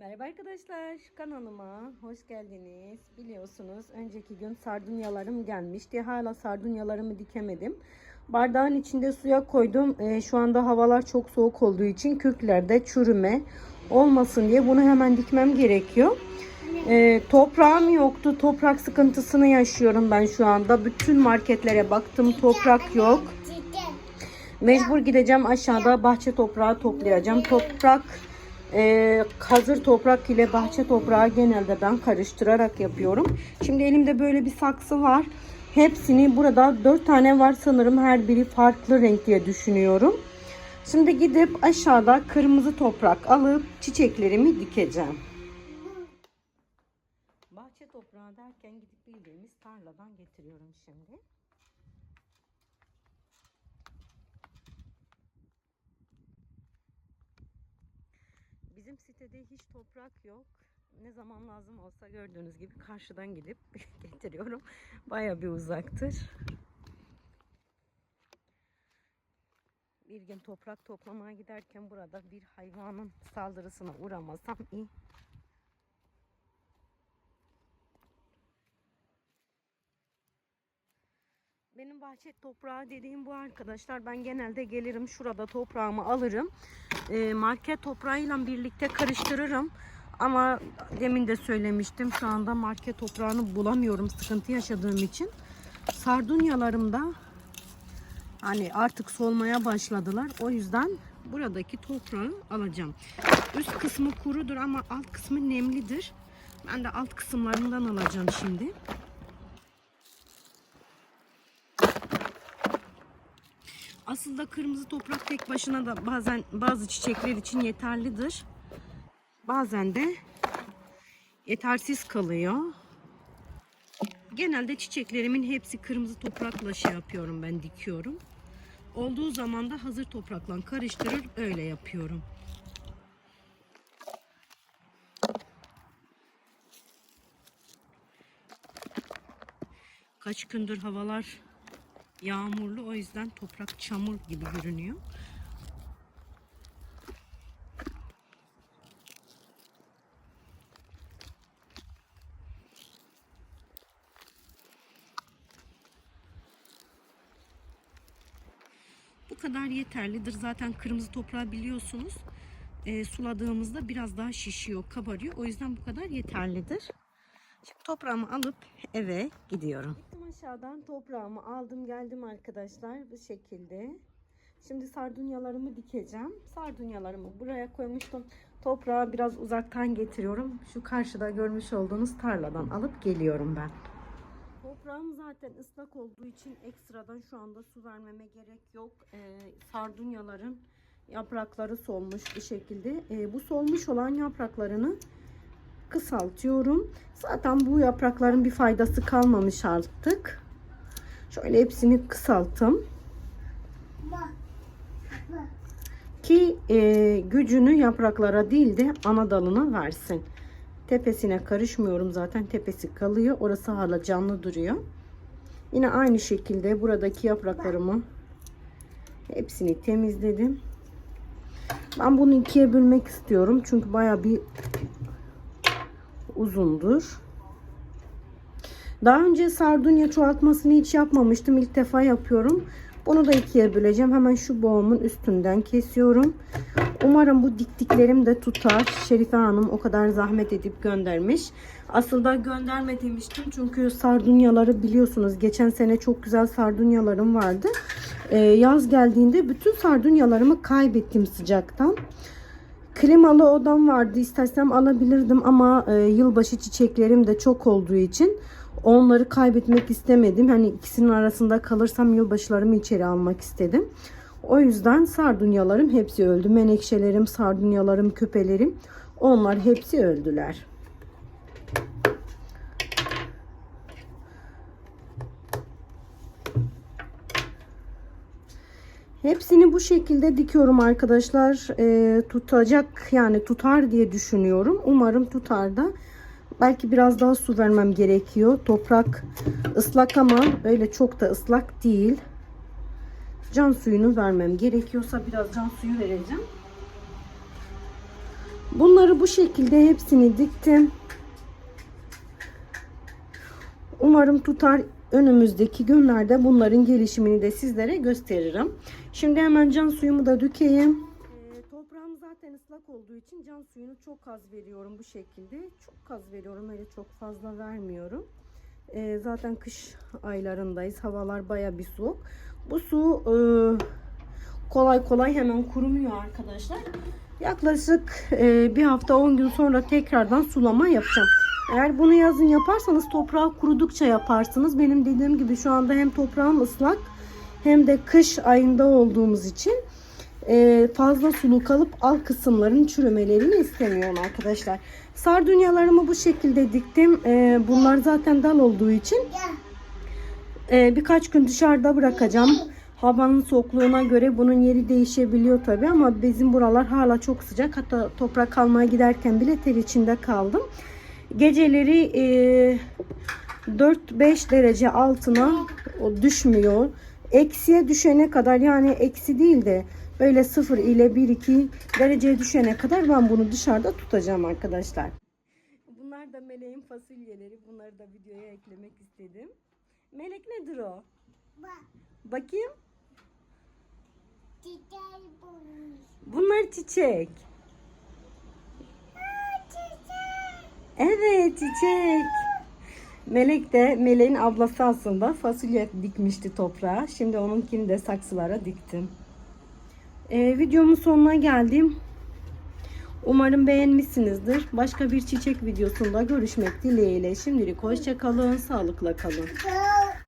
Merhaba arkadaşlar kanalıma hoş geldiniz. Biliyorsunuz önceki gün sardunyalarım gelmişti. Hala sardunyalarımı dikemedim. Bardağın içinde suya koydum. Ee, şu anda havalar çok soğuk olduğu için köklerde çürüme olmasın diye bunu hemen dikmem gerekiyor. Ee, toprağım yoktu. Toprak sıkıntısını yaşıyorum ben şu anda. Bütün marketlere baktım. Toprak yok. Mecbur gideceğim aşağıda bahçe toprağı toplayacağım. Toprak e, hazır toprak ile bahçe toprağı genelde ben karıştırarak yapıyorum. Şimdi elimde böyle bir saksı var. Hepsini burada 4 tane var sanırım her biri farklı renk diye düşünüyorum. Şimdi gidip aşağıda kırmızı toprak alıp çiçeklerimi dikeceğim. Bahçe toprağı derken gidip bildiğimiz tarladan getiriyorum şimdi. Bizim sitede hiç toprak yok. Ne zaman lazım olsa gördüğünüz gibi karşıdan gidip getiriyorum. Baya bir uzaktır. Bir gün toprak toplamaya giderken burada bir hayvanın saldırısına uğramasam iyi. Benim bahçe toprağı dediğim bu arkadaşlar. Ben genelde gelirim şurada toprağımı alırım. Ee, market toprağıyla birlikte karıştırırım. Ama demin de söylemiştim. Şu anda market toprağını bulamıyorum sıkıntı yaşadığım için. Sardunyalarımda hani artık solmaya başladılar. O yüzden buradaki toprağı alacağım. Üst kısmı kurudur ama alt kısmı nemlidir. Ben de alt kısımlarından alacağım şimdi. Aslında kırmızı toprak tek başına da bazen bazı çiçekler için yeterlidir. Bazen de yetersiz kalıyor. Genelde çiçeklerimin hepsi kırmızı toprakla şey yapıyorum ben dikiyorum. Olduğu zaman da hazır toprakla karıştırır öyle yapıyorum. Kaç gündür havalar yağmurlu o yüzden toprak çamur gibi görünüyor. Bu kadar yeterlidir. Zaten kırmızı toprağı biliyorsunuz. E, suladığımızda biraz daha şişiyor, kabarıyor. O yüzden bu kadar yeterlidir. Şimdi toprağımı alıp eve gidiyorum. Gittim aşağıdan toprağımı aldım geldim arkadaşlar bu şekilde. Şimdi sardunyalarımı dikeceğim. Sardunyalarımı buraya koymuştum. Toprağı biraz uzaktan getiriyorum. Şu karşıda görmüş olduğunuz tarladan alıp geliyorum ben. Toprağım zaten ıslak olduğu için ekstradan şu anda su vermeme gerek yok. Ee, sardunyaların yaprakları solmuş bir şekilde. Ee, bu solmuş olan yapraklarını kısaltıyorum. Zaten bu yaprakların bir faydası kalmamış artık. Şöyle hepsini kısalttım. Ki e, gücünü yapraklara değil de ana dalına versin. Tepesine karışmıyorum zaten tepesi kalıyor. Orası hala canlı duruyor. Yine aynı şekilde buradaki yapraklarımı hepsini temizledim. Ben bunu ikiye bölmek istiyorum. Çünkü baya bir uzundur. Daha önce sardunya çoğaltmasını hiç yapmamıştım. İlk defa yapıyorum. Bunu da ikiye böleceğim. Hemen şu boğumun üstünden kesiyorum. Umarım bu diktiklerim de tutar. Şerife Hanım o kadar zahmet edip göndermiş. Aslında gönderme demiştim. Çünkü sardunyaları biliyorsunuz. Geçen sene çok güzel sardunyalarım vardı. Ee, yaz geldiğinde bütün sardunyalarımı kaybettim sıcaktan. Klimalı odam vardı. İstersem alabilirdim ama e, yılbaşı çiçeklerim de çok olduğu için onları kaybetmek istemedim. Hani ikisinin arasında kalırsam yılbaşılarımı içeri almak istedim. O yüzden sardunyalarım hepsi öldü. Menekşelerim, sardunyalarım, küpelerim onlar hepsi öldüler. Hepsini bu şekilde dikiyorum arkadaşlar. Ee, tutacak yani tutar diye düşünüyorum. Umarım tutar da. Belki biraz daha su vermem gerekiyor. Toprak ıslak ama öyle çok da ıslak değil. Can suyunu vermem gerekiyorsa biraz can suyu vereceğim. Bunları bu şekilde hepsini diktim. Umarım tutar. Önümüzdeki günlerde bunların gelişimini de sizlere gösteririm. Şimdi hemen can suyumu da dökeyim. Ee, toprağım zaten ıslak olduğu için can suyunu çok az veriyorum bu şekilde. Çok az veriyorum öyle çok fazla vermiyorum. Ee, zaten kış aylarındayız. Havalar baya bir soğuk. Bu su e, kolay kolay hemen kurumuyor arkadaşlar. Yaklaşık e, bir hafta 10 gün sonra tekrardan sulama yapacağım. Eğer bunu yazın yaparsanız toprağı kurudukça yaparsınız. Benim dediğim gibi şu anda hem toprağım ıslak hem de kış ayında olduğumuz için e, fazla sulu kalıp alt kısımların çürümelerini istemiyorum arkadaşlar. Sardunyalarımı bu şekilde diktim. E, bunlar zaten dal olduğu için e, birkaç gün dışarıda bırakacağım. Havanın soğukluğuna göre bunun yeri değişebiliyor tabi ama bizim buralar hala çok sıcak. Hatta toprak almaya giderken bile ter içinde kaldım. Geceleri e, 4-5 derece altına düşmüyor. Eksiye düşene kadar yani eksi değil de böyle 0 ile 1-2 dereceye düşene kadar ben bunu dışarıda tutacağım arkadaşlar. Bunlar da meleğin fasulyeleri. Bunları da videoya eklemek istedim. Melek nedir o? Bak, Bakayım. Çiçeği bulmuş. Bunlar çiçek. Aa, çiçek. Evet çiçek. Melek de Meleğin ablası aslında fasulye dikmişti toprağa. Şimdi onunkini de saksılara diktim. Ee, videomun sonuna geldim. Umarım beğenmişsinizdir. Başka bir çiçek videosunda görüşmek dileğiyle. Şimdilik hoşça kalın, sağlıkla kalın.